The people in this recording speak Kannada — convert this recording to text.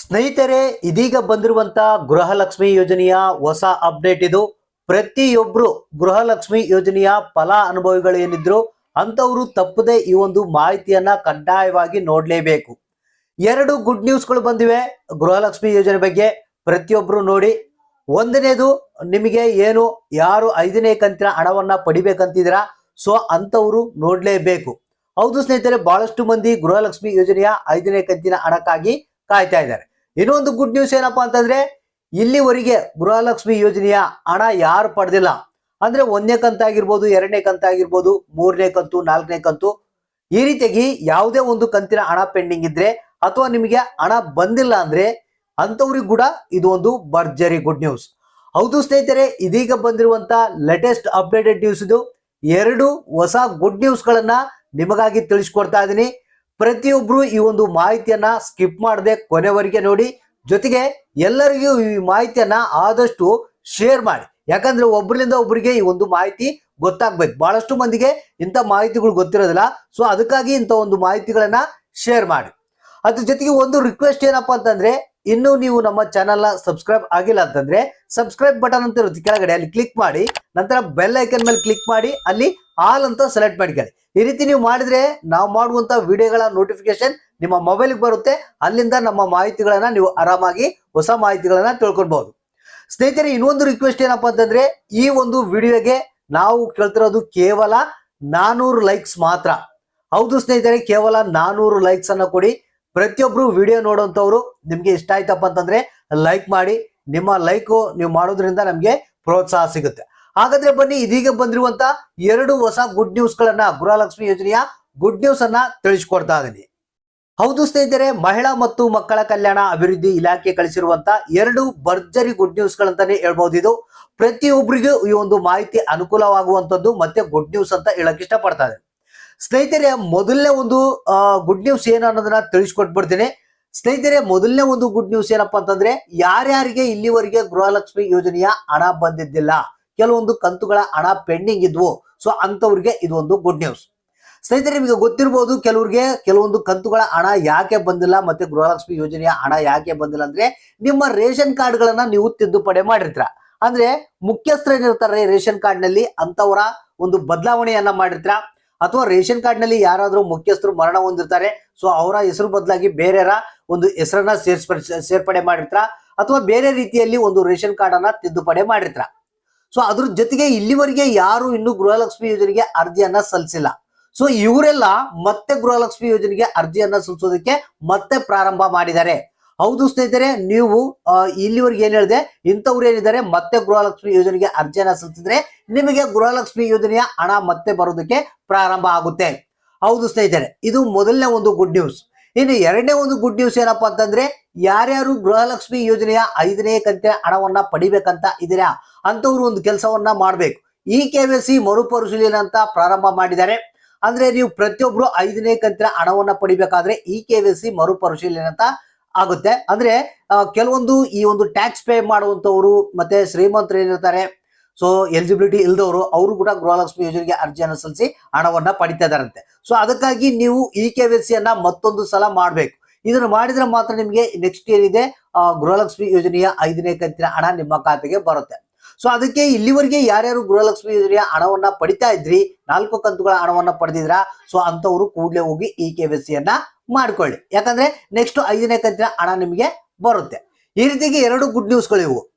ಸ್ನೇಹಿತರೆ, ಇದೀಗ ಬಂದಿರುವಂತ ಗೃಹಲಕ್ಷ್ಮಿ ಯೋಜನೆಯ ಹೊಸ ಅಪ್ಡೇಟ್ ಇದು. ಪ್ರತಿಯೊಬ್ರು ಗೃಹಲಕ್ಷ್ಮಿ ಯೋಜನೆಯ ಫಲ ಅನುಭವಿಗಳು ಏನಿದ್ರು ಅಂತವರು ತಪ್ಪದೆ ಈ ಒಂದು ಮಾಹಿತಿಯನ್ನ ಕಡ್ಡಾಯವಾಗಿ ನೋಡ್ಲೇಬೇಕು. ಎರಡು ಗುಡ್ ನ್ಯೂಸ್ಗಳು ಬಂದಿವೆ ಗೃಹಲಕ್ಷ್ಮಿ ಯೋಜನೆ ಬಗ್ಗೆ. ಪ್ರತಿಯೊಬ್ರು ನೋಡಿ. ಒಂದನೇದು, ನಿಮಗೆ ಏನು, ಯಾರು ಐದನೇ ಕಂತಿನ ಹಣವನ್ನ ಪಡಿಬೇಕಂತಿದ್ದೀರಾ? ಸೊ ಅಂತವರು ನೋಡ್ಲೇಬೇಕು. ಹೌದು ಸ್ನೇಹಿತರೆ, ಬಹಳಷ್ಟು ಮಂದಿ ಗೃಹಲಕ್ಷ್ಮಿ ಯೋಜನೆಯ ಐದನೇ ಕಂತಿನ ಹಣಕ್ಕಾಗಿ ಕಾಯ್ತಾ ಇದ್ದಾರೆ. ಇನ್ನೊಂದು ಗುಡ್ ನ್ಯೂಸ್ ಏನಪ್ಪಾ ಅಂತಂದ್ರೆ, ಇಲ್ಲಿವರೆಗೆ ಗೃಹಲಕ್ಷ್ಮಿ ಯೋಜನೆಯ ಹಣ ಯಾರು ಪಡೆದಿಲ್ಲ. ಅಂದ್ರೆ ಒಂದನೇ ಕಂತಾಗಿರ್ಬೋದು ಎರಡನೇ ಕಂತಾಗಿರ್ಬೋದು ಮೂರನೇ ಕಂತು, ನಾಲ್ಕನೇ ಕಂತು, ಈ ರೀತಿಯಾಗಿ ಯಾವುದೇ ಒಂದು ಕಂತಿನ ಹಣ ಪೆಂಡಿಂಗ್ ಇದ್ರೆ ಅಥವಾ ನಿಮಗೆ ಹಣ ಬಂದಿಲ್ಲ ಅಂದ್ರೆ ಅಂತವ್ರಿಗೆ ಕೂಡ ಇದು ಒಂದು ಭರ್ಜರಿ ಗುಡ್ ನ್ಯೂಸ್ ಹೌದು ಸ್ನೇಹಿತರೆ, ಇದೀಗ ಬಂದಿರುವಂತ ಲೇಟೆಸ್ಟ್ ಅಪ್ಡೇಟೆಡ್ ನ್ಯೂಸ್ ಇದು. ಎರಡು ಹೊಸ ಗುಡ್ ನ್ಯೂಸ್ ಗಳನ್ನ ನಿಮಗಾಗಿ ತಿಳಿಸ್ಕೊಡ್ತಾ ಇದ್ದೀನಿ. ಪ್ರತಿಯೊಬ್ರು ಈ ಒಂದು ಮಾಹಿತಿಯನ್ನ ಸ್ಕಿಪ್ ಮಾಡದೆ ಕೊನೆವರೆಗೆ ನೋಡಿ. ಜೊತೆಗೆ ಎಲ್ಲರಿಗೂ ಈ ಮಾಹಿತಿಯನ್ನ ಆದಷ್ಟು ಶೇರ್ ಮಾಡಿ. ಯಾಕಂದ್ರೆ ಒಬ್ಬರಿಂದ ಒಬ್ಬರಿಗೆ ಈ ಒಂದು ಮಾಹಿತಿ ಗೊತ್ತಾಗ್ಬೇಕು. ಬಹಳಷ್ಟು ಮಂದಿಗೆ ಇಂಥ ಮಾಹಿತಿಗಳು ಗೊತ್ತಿರೋದಿಲ್ಲ. ಸೊ ಅದಕ್ಕಾಗಿ ಇಂಥ ಒಂದು ಮಾಹಿತಿಗಳನ್ನ ಶೇರ್ ಮಾಡಿ. ಅದ್ರ ಜೊತೆಗೆ ಒಂದು ರಿಕ್ವೆಸ್ಟ್ ಏನಪ್ಪಾ ಅಂತಂದ್ರೆ ಇನ್ನು ನೀವು ನಮ್ಮ ಚಾನೆಲ್ನ ನ ಸಬ್ಸ್ಕ್ರೈಬ್ ಆಗಿಲ್ಲ ಅಂತಂದ್ರೆ ಸಬ್ಸ್ಕ್ರೈಬ್ ಬಟನ್ ಅಂತ ಇರುತ್ತೆ ಕೆಳಗಡೆ, ಅಲ್ಲಿ ಕ್ಲಿಕ್ ಮಾಡಿ, ನಂತರ ಬೆಲ್ ಐಕನ್ ಮೇಲೆ ಕ್ಲಿಕ್ ಮಾಡಿ, ಅಲ್ಲಿ ಆಲ್ ಅಂತ ಸೆಲೆಕ್ಟ್ ಮಾಡ್ಕೊಳ್ಳಿ ಈ ರೀತಿ ನೀವು ಮಾಡಿದ್ರೆ ನಾವು ಮಾಡುವಂತ ವಿಡಿಯೋಗಳ ನೋಟಿಫಿಕೇಶನ್ ನಿಮ್ಮ ಮೊಬೈಲ್ಗೆ ಬರುತ್ತೆ, ಅಲ್ಲಿಂದ ನಮ್ಮ ಮಾಹಿತಿಗಳನ್ನ ನೀವು ಆರಾಮಾಗಿ ಹೊಸ ಮಾಹಿತಿಗಳನ್ನ ತಿಳ್ಕೊಳ್ಬಹುದು. ಸ್ನೇಹಿತರೆ, ಇನ್ನೊಂದು ರಿಕ್ವೆಸ್ಟ್ ಏನಪ್ಪಾ ಅಂತಂದ್ರೆ, ಈ ಒಂದು ವಿಡಿಯೋಗೆ ನಾವು ಕೇಳ್ತಿರೋದು ಕೇವಲ ನಾನೂರು ಲೈಕ್ಸ್ ಮಾತ್ರ. ಹೌದು ಸ್ನೇಹಿತರೆ, ಕೇವಲ ನಾನೂರು ಲೈಕ್ಸ್ ಅನ್ನ ಕೊಡಿ. ಪ್ರತಿಯೊಬ್ರು ವಿಡಿಯೋ ನೋಡುವಂಥವ್ರು ನಿಮ್ಗೆ ಇಷ್ಟ ಆಯ್ತಪ್ಪ ಅಂತಂದ್ರೆ ಲೈಕ್ ಮಾಡಿ. ನಿಮ್ಮ ಲೈಕ್ ನೀವು ಮಾಡೋದ್ರಿಂದ ನಮ್ಗೆ ಪ್ರೋತ್ಸಾಹ ಸಿಗುತ್ತೆ. ಹಾಗಾದ್ರೆ ಬನ್ನಿ ಇದೀಗ ಬಂದಿರುವಂತ ಎರಡು ಹೊಸ ಗುಡ್ ನ್ಯೂಸ್ ಗಳನ್ನ ಗೃಹಲಕ್ಷ್ಮಿ ಯೋಜನೆಯ ಗುಡ್ ನ್ಯೂಸ್ ಅನ್ನ ತಿಳಿಸ್ಕೊಡ್ತಾ ಇದ್ದೀನಿ ಹೌದು ಸ್ನೇಹಿತರೆ, ಮಹಿಳಾ ಮತ್ತು ಮಕ್ಕಳ ಕಲ್ಯಾಣ ಅಭಿವೃದ್ಧಿ ಇಲಾಖೆ ಕಳಿಸಿರುವಂತ ಎರಡು ಭರ್ಜರಿ ಗುಡ್ ನ್ಯೂಸ್ ಗಳಂತಾನೆ ಹೇಳ್ಬಹುದು ಇದು. ಪ್ರತಿಯೊಬ್ಬರಿಗೂ ಈ ಒಂದು ಮಾಹಿತಿ ಅನುಕೂಲವಾಗುವಂತದ್ದು ಮತ್ತೆ ಗುಡ್ ನ್ಯೂಸ್ ಅಂತ ಹೇಳಕ್ ಇಷ್ಟಪಡ್ತಾ ಇದೆ ಸ್ನೇಹಿತರೆ, ಮೊದಲನೇ ಒಂದು ಗುಡ್ ನ್ಯೂಸ್ ಏನು ಅನ್ನೋದನ್ನ ತಿಳಿಸ್ಕೊಟ್ಬಿಡ್ತೀನಿ. ಸ್ನೇಹಿತರೆ, ಮೊದಲನೇ ಒಂದು ಗುಡ್ ನ್ಯೂಸ್ ಏನಪ್ಪ ಅಂತಂದ್ರೆ, ಯಾರ್ಯಾರಿಗೆ ಇಲ್ಲಿವರೆಗೆ ಗೃಹಲಕ್ಷ್ಮಿ ಯೋಜನೆಯ ಹಣ ಬಂದಿದ್ದಿಲ್ಲ? ಕೆಲವೊಂದು ಕಂತುಗಳ ಹಣ ಪೆಂಡಿಂಗ್ ಇದ್ವು. ಸೊ ಅಂತವ್ರಿಗೆ ಇದೊಂದು ಗುಡ್ ನ್ಯೂಸ್ ಸ್ನೇಹಿತರೆ, ನಿಮಗೆ ಗೊತ್ತಿರಬಹುದು ಕೆಲವ್ರಿಗೆ ಕೆಲವೊಂದು ಕಂತುಗಳ ಹಣ ಯಾಕೆ ಬಂದಿಲ್ಲ ಮತ್ತೆ ಗೃಹಲಕ್ಷ್ಮಿ ಯೋಜನೆಯ ಹಣ ಯಾಕೆ ಬಂದಿಲ್ಲ ಅಂದ್ರೆ, ನಿಮ್ಮ ರೇಷನ್ ಕಾರ್ಡ್ಗಳನ್ನ ನೀವು ತಿದ್ದುಪಡಿ ಮಾಡಿರ್ತೀರ. ಅಂದ್ರೆ ಮುಖ್ಯಸ್ಥರು ಏನಿರ್ತಾರೆ ರೇಷನ್ ಕಾರ್ಡ್ನಲ್ಲಿ ಅಂತವರ ಒಂದು ಬದಲಾವಣೆಯನ್ನ ಮಾಡಿರ್ತೀರ. ಅಥವಾ ರೇಷನ್ ಕಾರ್ಡ್ನಲ್ಲಿ ಯಾರಾದ್ರೂ ಮುಖ್ಯಸ್ಥರು ಮರಣ ಹೊಂದಿರ್ತಾರೆ, ಸೊ ಅವರ ಹೆಸರು ಬದಲಾಗಿ ಬೇರೆಯವರ ಒಂದು ಹೆಸರನ್ನ ಸೇರ್ಸ್ಪ, ಸೇರ್ಪಡೆ ಮಾಡಿರ್ತಾರ, ಅಥವಾ ಬೇರೆ ರೀತಿಯಲ್ಲಿ ಒಂದು ರೇಷನ್ ಕಾರ್ಡ್ ಅನ್ನ ತಿದ್ದುಪಡಿ ಮಾಡಿರ್ತಾರ. ಸೊ ಅದ್ರ ಜೊತೆಗೆ ಇಲ್ಲಿವರೆಗೆ ಯಾರು ಇನ್ನು ಗೃಹಲಕ್ಷ್ಮಿ ಯೋಜನೆಗೆ ಅರ್ಜಿಯನ್ನ ಸಲ್ಲಿಸಿಲ್ಲ. ಸೊ ಇವರೆಲ್ಲ ಮತ್ತೆ ಗೃಹಲಕ್ಷ್ಮಿ ಯೋಜನೆಗೆ ಅರ್ಜಿಯನ್ನ ಸಲ್ಲಿಸೋದಕ್ಕೆ ಮತ್ತೆ ಪ್ರಾರಂಭ ಮಾಡಿದ್ದಾರೆ. ಹೌದು ಸ್ನೇಹಿತರೆ, ನೀವು ಇಲ್ಲಿವರೆಗೆ ಏನ್ ಹೇಳಿದೆ, ಇಂಥವ್ರು ಏನಿದ್ದಾರೆ, ಮತ್ತೆ ಗೃಹಲಕ್ಷ್ಮಿ ಯೋಜನೆಗೆ ಅರ್ಜಿಯನ್ನ ಸಲ್ಲಿಸಿದ್ರೆ ನಿಮಗೆ ಗೃಹಲಕ್ಷ್ಮಿ ಯೋಜನೆಯ ಹಣ ಮತ್ತೆ ಬರೋದಕ್ಕೆ ಪ್ರಾರಂಭ ಆಗುತ್ತೆ. ಹೌದು ಸ್ನೇಹಿತರೆ, ಇದು ಮೊದಲನೇ ಒಂದು ಗುಡ್ ನ್ಯೂಸ್ ಇನ್ನು ಎರಡನೇ ಒಂದು ಗುಡ್ ನ್ಯೂಸ್ ಏನಪ್ಪಾ ಅಂತಂದ್ರೆ, ಯಾರ್ಯಾರು ಗೃಹಲಕ್ಷ್ಮಿ ಯೋಜನೆಯ ಐದನೇ ಕಂತಿನ ಹಣವನ್ನ ಪಡಿಬೇಕಂತ ಇದೀರಾ ಅಂತವ್ರು ಒಂದು ಕೆಲಸವನ್ನ ಮಾಡ್ಬೇಕು. ಈ ಕೆ ವೈ ಸಿ ಮರುಪರಿಶೀಲನೆ ಅಂತ ಪ್ರಾರಂಭ ಮಾಡಿದ್ದಾರೆ. ಅಂದ್ರೆ ನೀವು ಪ್ರತಿಯೊಬ್ರು ಐದನೇ ಕಂತಿನ ಹಣವನ್ನ ಪಡಿಬೇಕಾದ್ರೆ ಈ ಕೆ ವೈ ಸಿ ಮರುಪರಿಶೀಲನೆ ಅಂತ ಆಗುತ್ತೆ. ಅಂದ್ರೆ ಕೆಲವೊಂದು ಈ ಒಂದು ಟ್ಯಾಕ್ಸ್ ಪೇ ಮಾಡುವಂತವರು ಮತ್ತೆ ಶ್ರೀಮಂತರು ಏನಿರ್ತಾರೆ ಸೊ ಎಲಿಜಿಬಿಲಿಟಿ ಇಲ್ದವರು, ಅವರು ಕೂಡ ಗೃಹಲಕ್ಷ್ಮಿ ಯೋಜನೆಗೆ ಅರ್ಜಿಯನ್ನು ಸಲ್ಲಿಸಿ ಹಣವನ್ನ ಪಡಿತಾ ಇದಾರಂತೆ ಸೊ ಅದಕ್ಕಾಗಿ ನೀವು ಇ ಕೆ ವಿಸಿಯನ್ನ ಮತ್ತೊಂದು ಸಲ ಮಾಡಬೇಕು. ಇದನ್ನ ಮಾಡಿದ್ರೆ ಮಾತ್ರ ನಿಮಗೆ ನೆಕ್ಸ್ಟ್ ಏನಿದೆ ಗೃಹಲಕ್ಷ್ಮಿ ಯೋಜನೆಯ ಐದನೇ ಕಂತಿನ ಹಣ ನಿಮ್ಮ ಖಾತೆಗೆ ಬರುತ್ತೆ. ಸೊ ಅದಕ್ಕೆ ಇಲ್ಲಿವರೆಗೆ ಯಾರ್ಯಾರು ಗೃಹಲಕ್ಷ್ಮಿ ಯೋಜನೆಯ ಹಣವನ್ನ ಪಡಿತಾ ಇದ್ರಿ, ನಾಲ್ಕು ಕಂತುಗಳ ಹಣವನ್ನ ಪಡೆದಿದ್ರ ಸೊ ಅಂತವರು ಕೂಡಲೇ ಹೋಗಿ ಇ ಕೆ ವೈ ಸಿಯನ್ನ ಮಾಡ್ಕೊಳ್ಳಿ. ಯಾಕಂದ್ರೆ ನೆಕ್ಸ್ಟ್ ಐದನೇ ಕಂತಿನ ಹಣ ನಿಮಗೆ ಬರುತ್ತೆ. ಈ ರೀತಿಗೆ ಎರಡು ಗುಡ್ ನ್ಯೂಸ್ಗಳು ಇವು